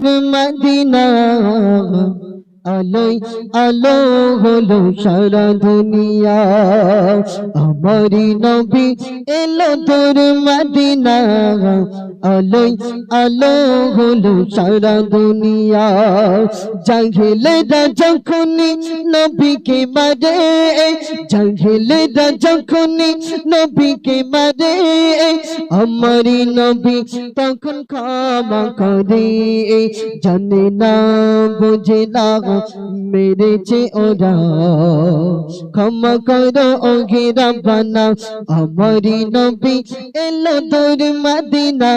Medina আলোই আলো হলো সারা দুনিয়া। আমারি নবী এলো তোর মদিনা। আলোই আলো হলো সারা দুনিয়া। জাহিলেরা যখনই নবীকে মারে। জাহিলেরা যখনই নবীকে মারে। আমারি নবী তখন ক্ষমা করে। জানে না, বুঝে না। মেরেছে ওরা ক্ষমা করো ও ঘেরা বানা আমারি নবী এলো তোর মদিনা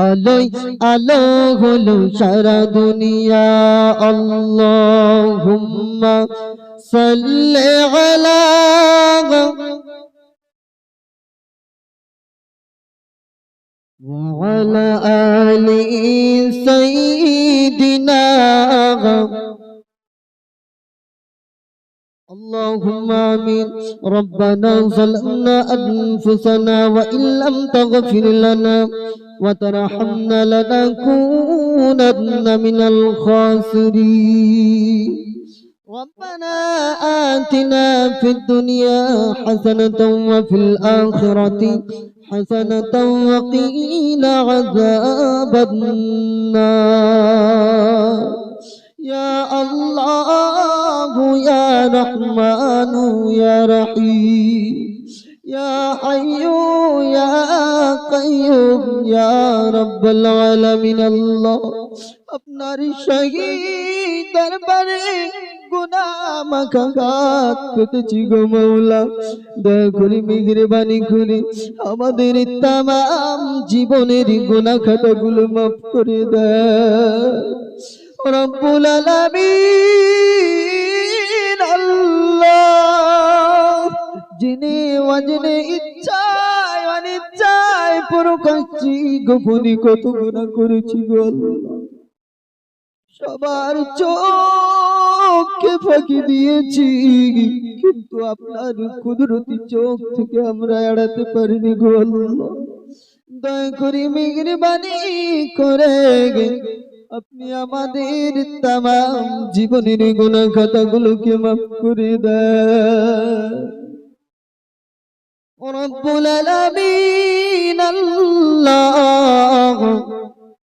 আলোই আলো হলো সারা দুনিয়া আল্লাহুম্মা সাল্লি আলা وعلى آل سيدنا اللهم آمين. ربنا ظلمنا أنفسنا وإن لم تغفر لنا وترحمنا لنكونن من الخاسرين. ربنا آتنا في الدنيا حسنة وفي الآخرة حسنة وقينا عذاب النار. يا الله রহমানু রহি ইয়া আপনার দরবারে গুনামাকাত পেতেছি গো মৌলা। দয়া করে করে আমাদের তাম জীবনের গুনা খাতাগুলো মাফ করে দেয়। রব্বুল আলামিন। যিনি সবার চোখকে ফাঁকি দিয়েছি, কিন্তু আপনার কুদরতি চোখ থেকে আমরা এড়াতে পারিনি গো আল্লাহ। দয়া করে মেঘরবানি করে আপনি আমাদের তাম জীবনের গুণা কথাগুলোকে মাফ করে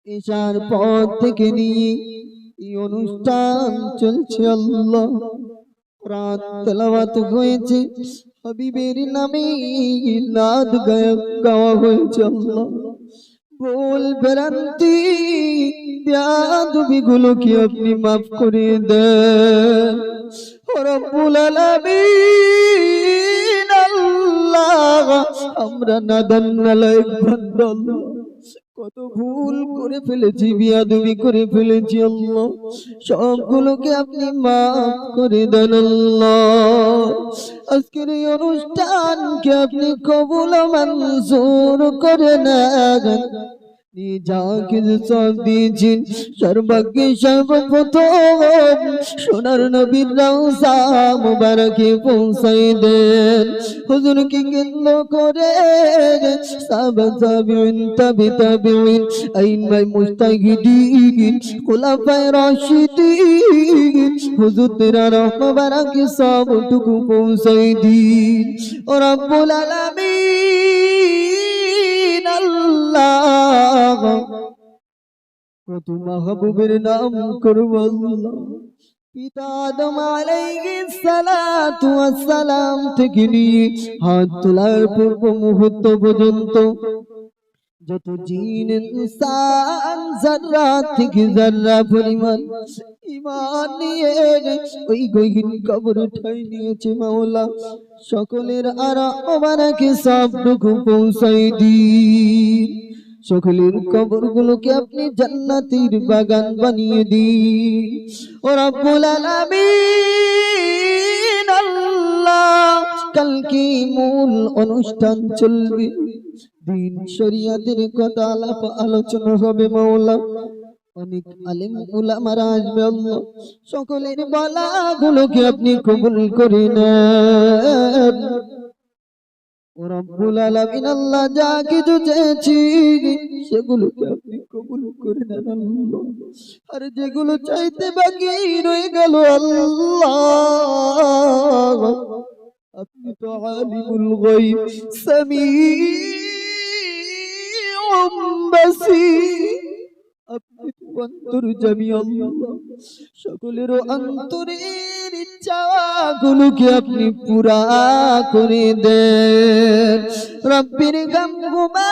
ঈশার পর থেকে নিয়ে এই অনুষ্ঠান চলছে, আল্লাহ। হয়েছে, হাবিবের নামে নাদ গায়ক গাওয়া হয়েছে, আল্লাহ। ভুল ভ্রান্তি ব্যাধবি গুলো কি আপনি মাফ করে দেন। আমরা নাদান নালায়েক বান্দা আল্লাহ। কত ভুল করে ফেলেছি, বিয়াদুবি করে ফেলেছি আল্লাহ। সবগুলোকে আপনি মাফ করে দেন আল্লাহ। আজকের এই অনুষ্ঠানকে আপনি কবুল মঞ্জুর করে সব দিয়েছেন সর্বাগ্যে সর্বপ্রথম সোনার নবীর রওজা মুবারকে পৌঁছাই দেন হুজুরকে কেন্দ্র করে সাহাবা তাবিঈন তাবি তাবিঈন আইমাই মুস্তাহিদিন খুলাফায়ে রাশিদিন হুজুর তেরা রহমত মুবারকে সবটুকু পৌঁছাই দিন ও রব্বুল আল্লাহ। কত মাহবুবের নাম করব আল্লাহ। পিতা ওয়াসসালাম থেকে নিয়ে হাত তোলার পূর্ব মুহূর্ত পর্যন্ত যত জিন ইনসান জাররা থেকে জাররা পরিমাণ ইমান নিয়ে ওই গহীন কবর ঠাই নিয়েছে মাওলা। সকলের আর মোবারকে সবটুকু পৌঁছাই দিন। সকলের কবরগুলোকে আপনি জান্নাতের বাগান বানিয়ে দিন। ও রব্বুল আলামিন, আল্লাহ, কালকে মূল অনুষ্ঠান চলবে। দিন শরিয়াতের কথা আলাপ আলোচনা হবে মাওলা। অনেক আলেম উলামারা আসবে আল্লাহ। সকলের বলাগুলোকে আপনি কবুল করে নেন। রব্বুল আলামিন, আল্লাহ যা কিছু চেয়েছি সেগুলোকে আপনি কবুল করে নেন আল্লাহ। আর যেগুলো চাইতে বাকি রয়ে গেল আল্লাহ। আপনি তো আলিমুল গায়ব সামিউম বাসীর আপনি তো অন্তর্যামী আল্লাহ। সকলের অন্তরের ইচ্ছাগুলোকে আপনি পুরা করে দেন। রব্বির গামগুমা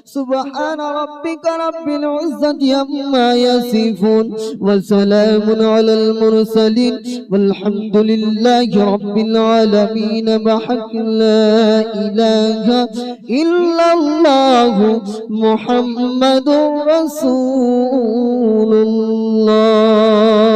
سبحان ربك رب العزة يما يصفون وسلام على المرسلين والحمد لله رب العالمين بحق لا إله إلا الله محمد رسول الله